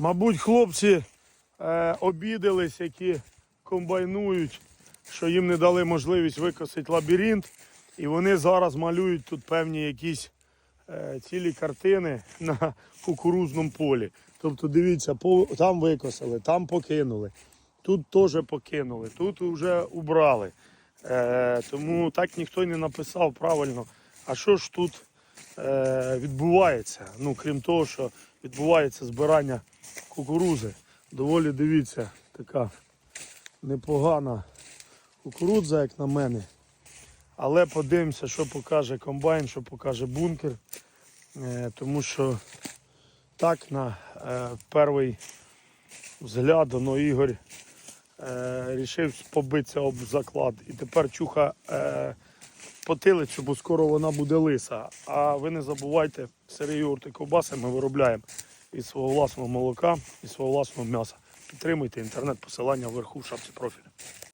Мабуть, хлопці е, обідались, які комбайнують, що їм не дали можливість викосити лабіринт. І вони зараз малюють тут певні якісь е, цілі картини на кукурузному полі. Тобто, дивіться, по, там викосили, там покинули, тут теж покинули, тут вже убрали. Е, тому так ніхто й не написав правильно, а що ж тут відбувається. Ну, крім того, що відбувається збирання кукурузи. Доволі дивіться, така непогана кукурудза, як на мене. Але подивимося, що покаже комбайн, що покаже бункер. Е, тому що так на е, перший взгляд, ну, Ігор е, рішив побитися об заклад. І тепер чуха е, потилицю, бо скоро вона буде лиса. А ви не забувайте, сирі юрти ковбаси ми виробляємо із свого власного молока, із свого власного м'яса. Підтримуйте інтернет, посилання вверху в шапці профілю.